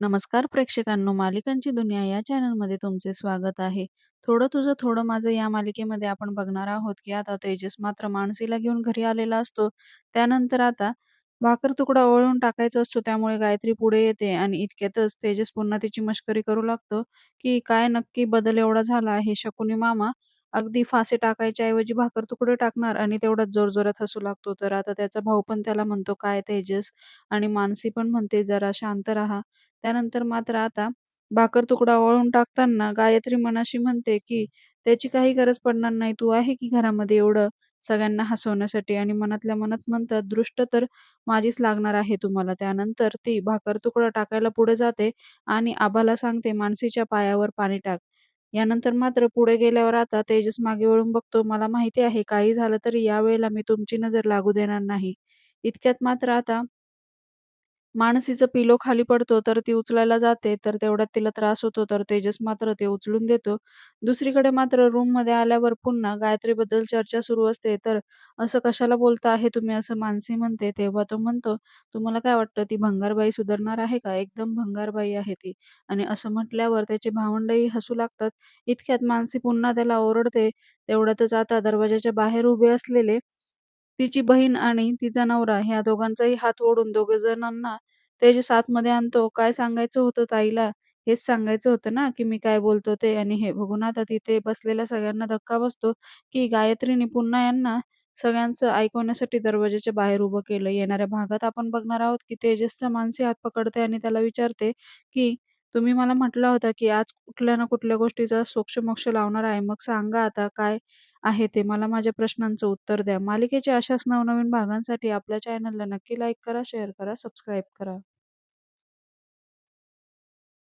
नमस्कार प्रेक्षकांनो, मालिकांची दुनिया या चॅनलमध्ये तुमचे स्वागत आहे. थोडं तुझं थोडं माझं या मालिकेमध्ये आपण बघणार आहोत, की आता तेजस मात्र मानसीला घेऊन घरी आलेला असतो. त्यानंतर आता भाकर तुकडा ओळून टाकायचा असतो. त्यामुळे गायत्री पुढे येते आणि इतक्यातच तेजस पुन्हा तिची मश्करी करू लागतो, की काय नक्की बदल एवढा झाला आहे? शकुनी मामा अगदी फासे टाकायच्या ऐवजी भाकर तुकडे टाकणार आणि तेवढाच जोरजोरात हसू लागतो. तर आता त्याचा भाऊ पण त्याला म्हणतो, "काय तेजस?" आणि मानसी पण म्हणते, "जरा शांत राहा." त्यानंतर मात्र आता भाकर तुकडा ओवाळून टाकताना गायत्री मनाशी म्हणते, की "त्याची काही गरज पडणार नाही. तू आहे की घरामध्ये एवढं सगळ्यांना हसवण्यासाठी." आणि मनातल्या मनात म्हणतात, "दृष्ट तर माझीच लागणार आहे तुम्हाला." त्यानंतर ती भाकर तुकडा टाकायला पुढे जाते आणि आबाला सांगते, "मानसीच्या पायावर पाणी टाक." यानंतर मात्र पुढे गेल्यावर आता तेजस मागे वळून बघतो. "मला माहिती आहे, काही झालं तरी यावेळेला मी तुमची नजर लागू देणार नाही." इतक्यात मात्र आता मानसीचं पिलो खाली पडतो, तर ती उचलायला जाते, तर तेवढ्यात तिला त्रास होतो, तर तेजस मात्र ते उचलून देतो. दुसरीकडे मात्र रूममध्ये आल्यावर पुन्हा गायत्रीबद्दल चर्चा सुरू असते. "तर असं कशाला बोलता आहे तुम्ही?" असं मानसी म्हणते. तेव्हा तो म्हणतो, "तुम्हाला काय वाटतं, ती भंगारबाई सुधारणार आहे का? एकदम भंगारबाई आहे ती." आणि असं म्हटल्यावर त्याचे भावंडही हसू लागतात. इतक्यात मानसी पुन्हा त्याला ओरडते. तेवढ्यातच आता दरवाजाच्या बाहेर उभे असलेले तिची बहीण आणि तिचा नवरा ह्या दोघांचाही हात ओढून दोघे जणांना त्याच्या आतमध्ये आणतो. "काय सांगायचं होतं ताईला? हेच सांगायचं होतं ना, की मी काय बोलतो ते." आणि हे बघून आता तिथे बसलेल्या सगळ्यांना धक्का बसतो, की गायत्रीने पुन्हा यांना सगळ्यांचं ऐकवण्यासाठी दरवाजाच्या बाहेर उभं केलं. येणाऱ्या भागात आपण बघणार आहोत, की तेजसचा मानसी हात पकडते आणि त्याला विचारते, की "तुम्ही मला म्हटलं होता, की आज कुठल्या ना कुठल्या गोष्टीचा सोक्ष लावणार आहे. मग सांगा आता काय आहे ते? मला माझ्या प्रश्नांचं उत्तर द्या." मालिकेच्या अशाच नवनवीन भागांसाठी आपल्या चॅनलला नक्की लाईक करा, शेअर करा, सबस्क्राईब करा.